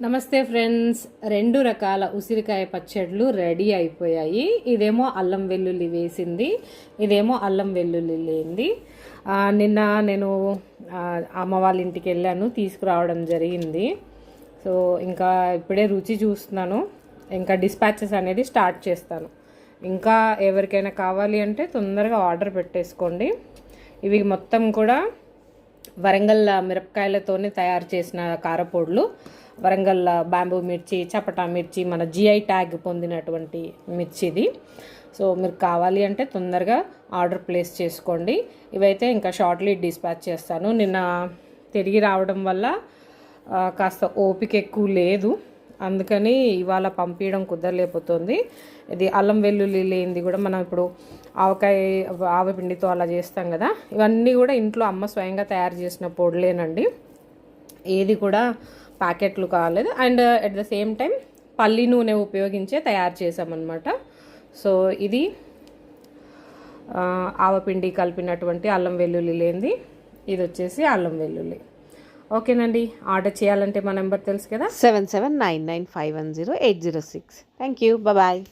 నమస్తే ఫ్రెండ్స్. రెండు రకాల ఉసిరికాయ పచ్చళ్ళు రెడీ అయిపోయాయి. ఇదేమో అల్లం వెల్లుల్లి వేసింది. ఇదేమో అల్లం వెల్లుల్లి లేనిది నిన్న నేను అమ్మ వాళ్ళ ఇంటికి వెళ్ళాను. తీసుకురావడం జరిగింది. సో ఇంకా ఇప్పుడే రుచి చూస్తున్నాను. ఇంకా డిస్పాచెస్ అనేది స్టార్ట్ చేస్తాను. ఇంకా ఎవరికైనా కావాలి అంటే తొందరగా ఆర్డర్ పెట్టేసుకోండి. ఇవి మొత్తం కూడా వరంగల్ మిరపకాయలతోనే తయారు చేసిన కారపొడులు వరంగల్ బ్యాంబూ మిర్చి చపటా మిర్చి మన జిఐ ట్యాగ్ పొందినటువంటి మిర్చిది. సో మీరు కావాలి అంటే తొందరగా ఆర్డర్ ప్లేస్ చేసుకోండి. ఇవైతే ఇంకా షార్ట్లీ డిస్పాచ్ చేస్తాను. నిన్న తిరిగి రావడం వల్ల కాస్త ఓపిక ఎక్కువ లేదు. అందుకని ఇవాళ పంపించడం కుదరలేకపోతుంది. ఇది అల్లం వెల్లుల్లి లేనిది కూడా మనం ఇప్పుడు ఆవకాయ ఆవపిండితో అలా చేస్తాం కదా. ఇవన్నీ కూడా ఇంట్లో అమ్మ స్వయంగా తయారు చేసిన పొడులేనండి. ఏది కూడా ప్యాకెట్లు కాలేదు. And at the same time పల్లి నూనె ఉపయోగించే తయారు చేసామన్నమాట సో ఇది ఆవపిండి కలిపినటువంటి అల్లం వెల్లుల్లి లేనిది. ఇది వచ్చేసి అల్లం వెల్లుల్లి. ఓకేనండి. ఆర్డర్ చేయాలంటే మా నెంబర్ తెలుసు కదా? Seven seven nine nine five one zero eight zero six. Thank you bye.